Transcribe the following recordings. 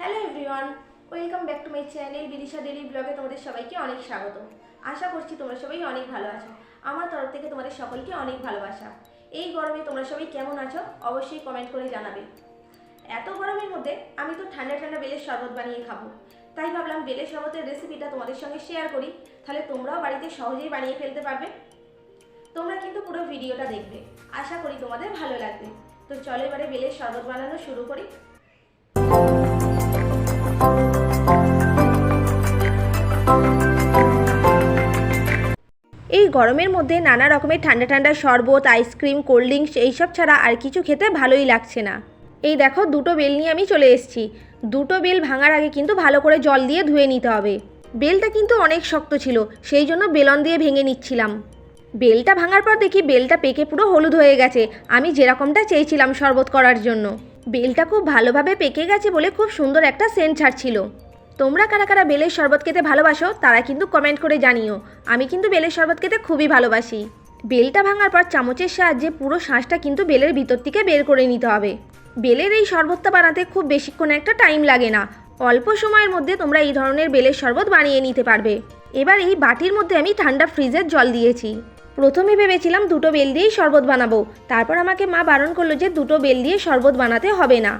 Hello everyone welcome back to my channel Bidisha daily ব্লগে তোমাদের সবাইকে অনেক স্বাগত আশা করছি তোমরা সবাই অনেক ভালো আছো। আমার তরফ থেকে তোমাদের সকলকে অনেক ভালোবাসা। এই গরমে তোমরা সবাই কেমন আছো? অবশ্যই কমেন্ট করে জানাবে। এত গরমের মধ্যে আমি তো ঠান্ডা ঠান্ডা বেলের শরবত বানিয়ে খাব। তাই ভাবলাম বেলের শরবতের রেসিপিটা তোমাদের সঙ্গে শেয়ার করি। তাহলে তোমরাও বাড়িতে সহজেই বানিয়ে ফেলতে পারবে। তোমরা কিন্তু পুরো ভিডিওটা দেখবে। আশা করি তোমাদের ভালো লাগবে। তো চলো এবারে বেলের শরবত বানানো শুরু করি। এই গরমের মধ্যে নানা রকমের ঠান্ডা ঠান্ডা শরবত, আইসক্রিম, কোল্ড ড্রিঙ্কস এইসব ছাড়া আর কিছু খেতে ভালোই লাগছে না। এই দেখো, দুটো বেল নিয়ে আমি চলে এসেছি। দুটো বেল ভাঙার আগে কিন্তু ভালো করে জল দিয়ে ধুয়ে নিতে হবে। বেলটা কিন্তু অনেক শক্ত ছিল, সেই জন্য বেলন দিয়ে ভেঙে নিচ্ছিলাম। বেলটা ভাঙার পর দেখি বেলটা পেকে পুরো হলুদ হয়ে গেছে। আমি যেরকমটা চেয়েছিলাম শরবত করার জন্য। বেলটা খুব ভালোভাবে পেকে গেছে বলে খুব সুন্দর একটা সেন্ট ছাড়ছিল। তোমরা কারা কারা বেলের শরবত খেতে ভালোবাসো, তারা কিন্তু কমেন্ট করে জানিও। আমি কিন্তু বেলের শরবত খেতে খুবই ভালোবাসি। বেলটা ভাঙার পর চামচের সাহায্যে পুরো শাঁসটা কিন্তু বেলের ভিতর থেকে বের করে নিতে হবে। বেলের এই শরবতটা বানাতে খুব বেশিক্ষণ একটা টাইম লাগে না। অল্প সময়ের মধ্যে তোমরা এই ধরনের বেলের শরবত বানিয়ে নিতে পারবে। এবার এই বাটির মধ্যে আমি ঠান্ডা ফ্রিজের জল দিয়েছি। প্রথমে ভেবেছিলাম দুটো বেল দিয়েই শরবত বানাবো। তারপর আমাকে মা বারণ করল যে দুটো বেল দিয়ে শরবত বানাতে হবে না।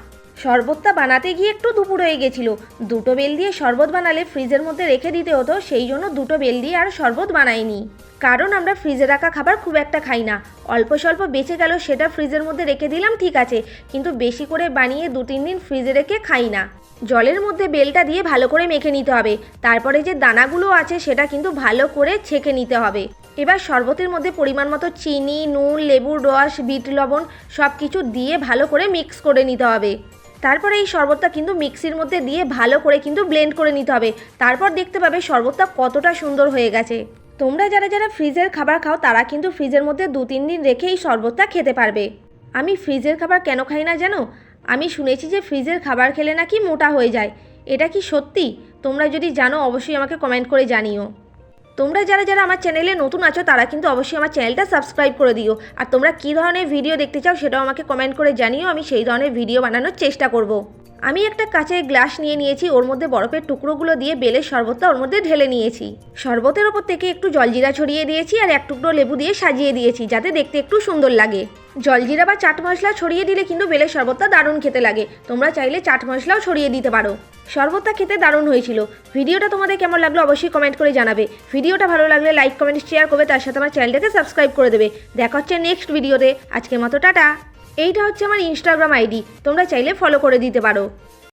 শরবতটা বানাতে গিয়ে একটু দুপুর হয়ে গেছিল। দুটো বেল দিয়ে শরবত বানালে ফ্রিজের মধ্যে রেখে দিতে হতো, সেই জন্য দুটো বেল দিয়ে আর শরবত বানাইনি। কারণ আমরা ফ্রিজে রাখা খাবার খুব একটা খাই না। অল্প স্বল্প বেঁচে গেল সেটা ফ্রিজের মধ্যে রেখে দিলাম, ঠিক আছে। কিন্তু বেশি করে বানিয়ে দু তিন দিন ফ্রিজে রেখে খাই না। জলের মধ্যে বেলটা দিয়ে ভালো করে মেখে নিতে হবে। তারপরে যে দানাগুলো আছে সেটা কিন্তু ভালো করে ছেঁকে নিতে হবে। এবার শরবতের মধ্যে পরিমাণ মতো চিনি, নুন, লেবুর রস, বিট লবণ সব কিছু দিয়ে ভালো করে মিক্স করে নিতে হবে। তারপরে এই শরবতটা কিন্তু মিক্সির মধ্যে দিয়ে ভালো করে কিন্তু ব্লেন্ড করে নিতে হবে। তারপর দেখতে পাবে শরবতটা কতটা সুন্দর হয়ে গেছে। তোমরা যারা যারা ফ্রিজের খাবার খাও, তারা কিন্তু ফ্রিজের মধ্যে দু তিন দিন রেখে এই শরবতটা খেতে পারবে। আমি ফ্রিজের খাবার কেন খাই না জানো? আমি শুনেছি যে ফ্রিজের খাবার খেলে নাকি মোটা হয়ে যায়। এটা কি সত্যি? তোমরা যদি জানো, অবশ্যই আমাকে কমেন্ট করে জানিও। তোমরা যারা যারা আমার চ্যানেলে নতুন আছো, তারা কিন্তু অবশ্যই আমার চ্যানেলটা সাবস্ক্রাইব করে দিও আর তোমরা কী ধরনের ভিডিও দেখতে চাও, সেটাও আমাকে কমেন্ট করে জানিও, আমি সেই ধরনের ভিডিও বানানোর চেষ্টা করব। আমি একটা কাঁচের গ্লাস নিয়ে নিয়েছি, ওর মধ্যে বরফের টুকরোগুলো দিয়ে বেলের শরবতটা ওর মধ্যে ঢেলে নিয়েছি। শরবতের ওপর থেকে একটু জলজিরা ছড়িয়ে দিয়েছি আর এক টুকরো লেবু দিয়ে সাজিয়ে দিয়েছি, যাতে দেখতে একটু সুন্দর লাগে। জলজিরা বা চাট মশলা ছড়িয়ে দিলে কিন্তু বেলের শরবতটা দারুণ খেতে লাগে। তোমরা চাইলে চাট মশলাও ছড়িয়ে দিতে পারো। শরবতটা খেতে দারুণ হয়েছিল। ভিডিওটা তোমাদের কেমন লাগল অবশ্যই কমেন্ট করে জানাবে। ভিডিওটা ভালো লাগলে লাইক কমেন্ট শেয়ার করবে, তার সাথে আমার চ্যানেলটাকে সাবস্ক্রাইব করে দেবে। দেখা হচ্ছে নেক্সট ভিডিওতে আজকের মতো টাটা। এইটা হচ্ছে আমার ইনস্টাগ্রাম আইডি তোমরা চাইলে ফলো করে দিতে পারো।